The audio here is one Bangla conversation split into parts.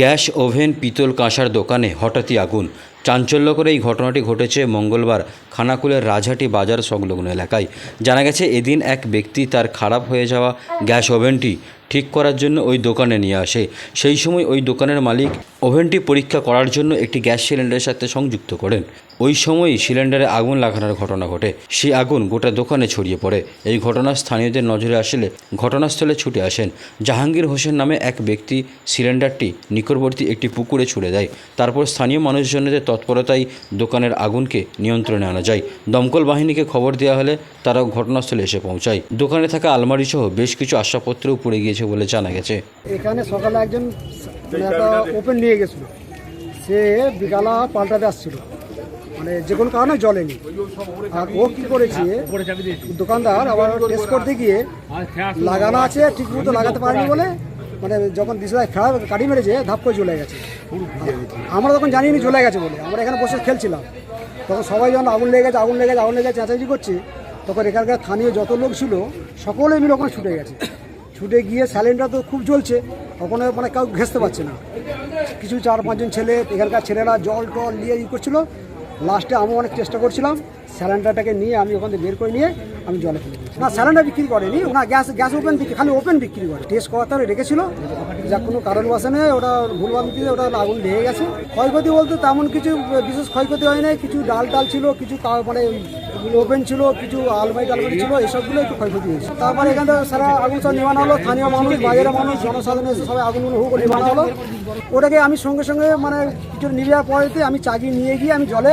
গ্যাস ওভেন, পিতল কাঁসার দোকানে হঠাৎই আগুন। চাঞ্চল্যকর এই ঘটনাটি ঘটেছে মঙ্গলবার খানাকুলের রাজহাটি বাজার সংলগ্ন এলাকায়। জানা গেছে, এদিন এক ব্যক্তি তার খারাপ হয়ে যাওয়া গ্যাস ওভেনটি ঠিক করার জন্য ওই দোকানে নিয়ে আসে। সেই সময় ওই দোকানের মালিক ওভেনটি পরীক্ষা করার জন্য একটি গ্যাস সিলিন্ডারের সাথে সংযুক্ত করেন। ওই সময়ই সিলিন্ডারে আগুন লাগানোর ঘটনা ঘটে। সেই আগুন গোটা দোকানে ছড়িয়ে পড়ে। এই ঘটনা স্থানীয়দের নজরে আসলে ঘটনাস্থলে ছুটে আসেন। জাহাঙ্গীর হোসেন নামে এক ব্যক্তি সিলিন্ডারটি নিকটবর্তী একটি পুকুরে ছুড়ে দেয়। তারপর স্থানীয় মানুষজনদের তৎপরতায় দোকানের আগুনকে নিয়ন্ত্রণে আনা যায়। দমকল বাহিনীকে খবর দেওয়া হলে তারাও ঘটনাস্থলে এসে পৌঁছায়। দোকানে থাকা আলমারি সহ বেশ কিছু আসবাবপত্রও পুড়ে গিয়েছে বলে জানা গেছে। এখানে সকালে একজন মানে ওপেন নিয়ে গেছিল। সে বিকালা পাল্টাতে আসছিল। মানে যে কোনো কারণে জলেনি আর ও কি করেছে, দোকানদার আবার টেস্ট করতে গিয়ে লাগানো আছে, ঠিক মতো লাগাতে পারেনি বলে মানে যখন দিশায় খারাপ কাটি মেরেছে ধাপ করে চলে গেছে। আমরা তখন জানিনি চলে গেছে বলে, আমরা এখানে বসে খেলছিলাম। তখন সবাই যখন আগুন লেগে গেছে, আগুন লেগে গেছে, আগুন লেগে গেছে, চেঁচামেচি করছে, তখন এখানকার স্থানীয় যত লোক ছিল সকলে মিলে ওখানে ছুটে গেছে। ছুটে গিয়ে স্যালেন্ডার তো খুব জ্বলছে, ওখানে মানে কাউ ঘেসতে পারছে না। কিছু চার পাঁচজন ছেলে, এখানকার ছেলেরা জল টল নিয়ে ই করছিল লাস্টে আমি অনেক চেষ্টা করছিলাম। স্যালেন্ডারটাকে নিয়ে আমি ওখান থেকে বের করে নিয়ে আমি জলে ফেলে দিয়েছি। না স্যালেন্ডার বিক্রি করেনি না, গ্যাস গ্যাস ওপেন বিক্রি খালি ওপেন বিক্রি করে। টেস্ট করাতে রেখেছিল। যা কোনো কারণ বসে নেই, ওটা ভুলভাল দিয়ে ওটা আগুন লেগে গেছে। ক্ষয়ক্ষতি বলতে তেমন কিছু বিশেষ ক্ষয়ক্ষতি হয় নাই কিছু ডাল টাল ছিল, কিছু মানে ওপেন ছিল, কিছু আলমারি টালমারি ছিল, এসবগুলো একটু ক্ষয়ক্ষতি হয়েছে। তারপরে এখান থেকে সারা আগুন সব নেওয়ানো হলো, স্থানীয় মানুষ বাজারের মানুষ, জনসাধারণ এসে সবাই আগুনগুলো হু করে নেওয়ানো হলো। ওটাকে আমি সঙ্গে সঙ্গে মানে কিছু যাওয়ার পরেতে আমি চাগিয়ে নিয়ে গিয়ে আমি জলে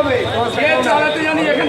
হবে। চালাতে জানি এখান